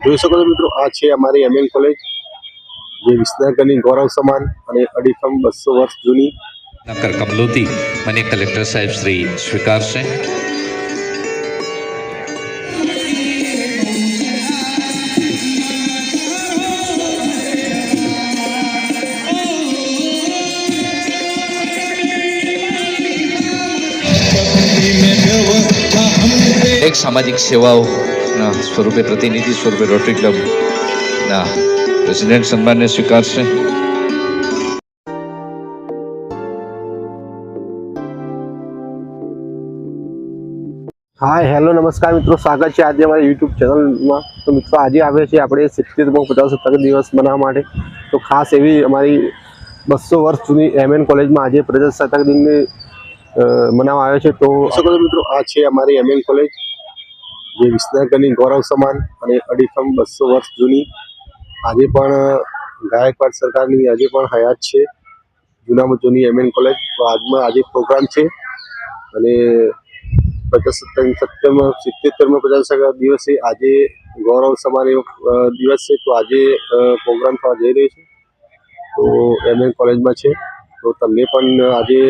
જોઈ શકો છો મિત્રો આ છે અમારી એમએન કોલેજ જે વિસનગરની ગૌરવ સમાન અને અડીખમ બસો વર્ષ જૂની. નકર કમલોતી મને કલેક્ટર સાહેબ શ્રી સ્વીકારશે એક સામાજિક સેવાઓના સ્વરૂપે પ્રતિનિધિ સ્વરૂપે રોટરી ક્લબના પ્રેસિડેન્ટ સન્માનને સ્વીકારશે. હા હેલો નમસ્કાર મિત્રો. સ્વાગત છે આજે અમારા યુટ્યુબ ચેનલમાં. તો મિત્રો આજે આવે છે આપણે સિત્તેરમો પચાસ સત્તર દિવસ મનાવવા માટે. તો ખાસ એવી અમારી બસો વર્ષ જૂની એમએન કોલેજમાં આજે પ્રજાસત્તાક દિનને મનાવવા આવ્યો છે. તો મિત્રો આ છે અમારી એમએન કોલેજ. જે વિસનગરની ગૌરવ સમાન અને અડીખમ બસો વર્ષ જૂની, આજે પણ ગાયકવાડ સરકારની આજે પણ હયાત છે. જૂનામાં જૂની એમએન કોલેજ આજમાં આજે પ્રોગ્રામ છે. અને પચાસ સત્તર, સિત્તેરમાં પચાસ દિવસે આજે ગૌરવ સમાન દિવસ છે, તો આજે પ્રોગ્રામ થવા જઈ રહ્યો છે. તો એમએન કોલેજમાં છે. તો તમને પણ આજે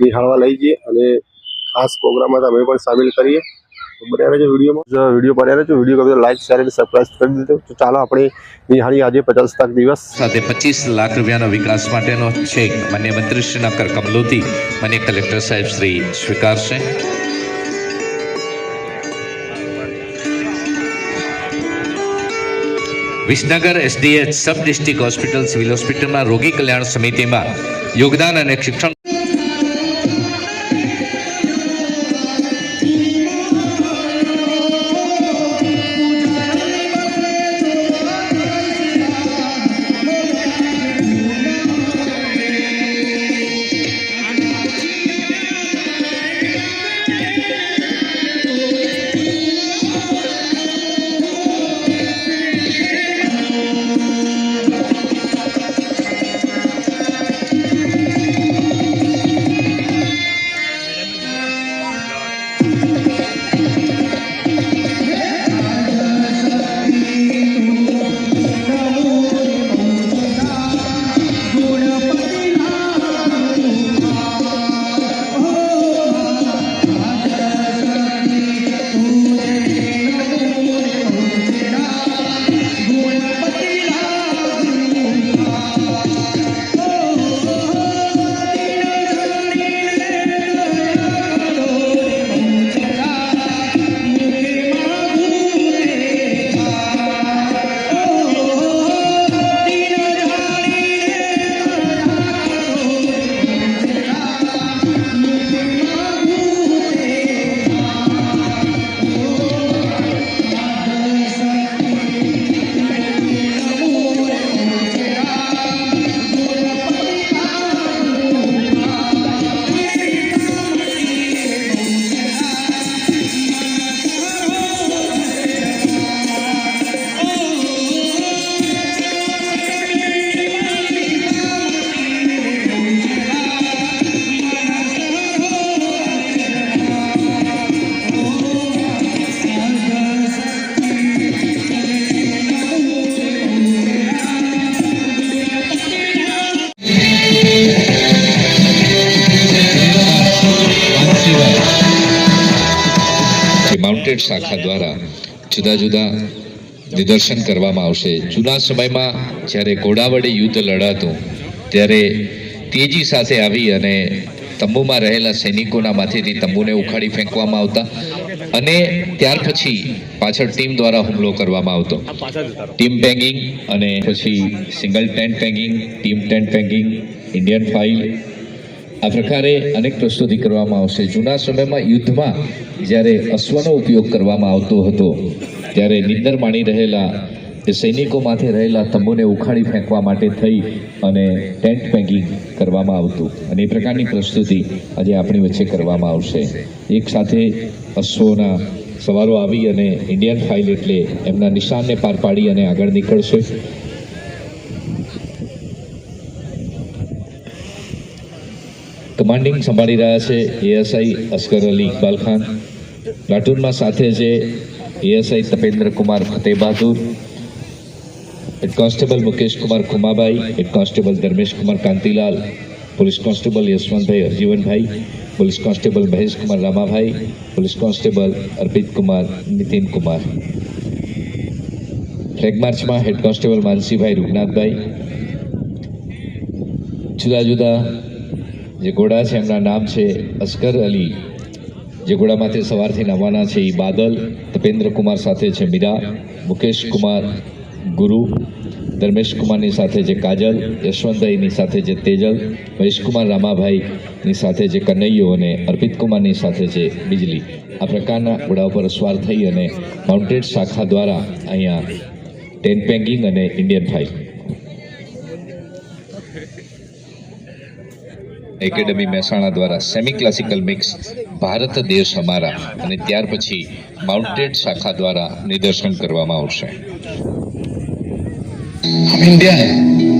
નિહાળવા લઈ જઈએ અને ખાસ પ્રોગ્રામમાં તમે પણ સામેલ કરીએ. બન્યા રહેજો સ્વીકારશે. Visnagar SDH sub district hospital civil હોસ્પિટલમાં રોગી કલ્યાણ સમિતિમાં યોગદાન અને શિક્ષણ જે માઉન્ટેડ શાખા દ્વારા જુદા જુદા નિદર્શન કરવામાં આવશે. જૂના સમયમાં જ્યારે ઘોડાવડે યુદ્ધ લડાતું, ત્યારે તેજી સાથે આવી અને તંબુમાં રહેલા સૈનિકોના માથેથી તંબુને ઉખાડી ફેંકવામાં આવતા અને ત્યાર પછી પાછળ ટીમ દ્વારા હુમલો કરવામાં આવતો. ટીમ પેંગિંગ અને પછી single tent pegging team tent pegging Indian file આ પ્રકારે અનેક પ્રસ્તુતિ કરવામાં આવશે. જૂના સમયમાં યુદ્ધમાં જ્યારે અશ્વનો ઉપયોગ કરવામાં આવતો હતો, ત્યારે નિંદર માણી રહેલા એ સૈનિકો માથે રહેલા તંબુને ઉખાડી ફેંકવા માટે થઈ અને ટેન્ટ પેકિંગ કરવામાં આવતું. અને એ પ્રકારની પ્રસ્તુતિ આજે આપણી વચ્ચે કરવામાં આવશે. એક સાથે અશ્વોના સવારો આવી અને ઇન્ડિયન ફાઇલ એટલે એમના નિશાનને પાર પાડી અને આગળ નીકળશે. કમાન્ડિંગ સંભાળી રહ્યા છે એએસઆઈ અસ્કર અલી ઇકબાલ ખાન. પ્લાટૂનમાં સાથે છે ASI Tapendra Kumar Fateh Bahadur head constable Mukesh Kumar Khumabhai head constable Dharmesh Kumar Kantilal police constable Yashwantbhai Harjivanbhai police constable Mahesh Kumar Ramabhai police constable Arpit Kumar Nitin Kumar flag માર્ચમાં head constable માનસીભાઈ રૂગનાથભાઈ. જુદા જુદા જે ઘોડા છે એમના નામ છે અસ્કર અલી. જે ઘોડામાંથી સવારથી નાવાના છે એ બાદલ તપેન્દ્ર કુમાર સાથે છે મીરા મુકેશ કુમાર ગુરુ ધર્મેશ કુમારની સાથે જે કાજલ, યશવંતભાઈની સાથે જે તેજલ, મહેશકુમાર રામાભાઈની સાથે જે કનૈયો અને અર્પિત કુમારની સાથે છે બિજલી. આ પ્રકારના ઘોડા ઉપર સવાર થઈ અને માઉન્ટેડ શાખા દ્વારા અહીંયા ટેન પેંગિંગ અને ઇન્ડિયન ફાઇલ એકેડેમી મહેસાણા દ્વારા સેમી ક્લાસિકલ મિક્સ ભારત, દેશ અમારા અને ત્યાર પછી માઉન્ટેડ શાખા દ્વારા નિદર્શન કરવામાં આવશે. ઇન્ડિયા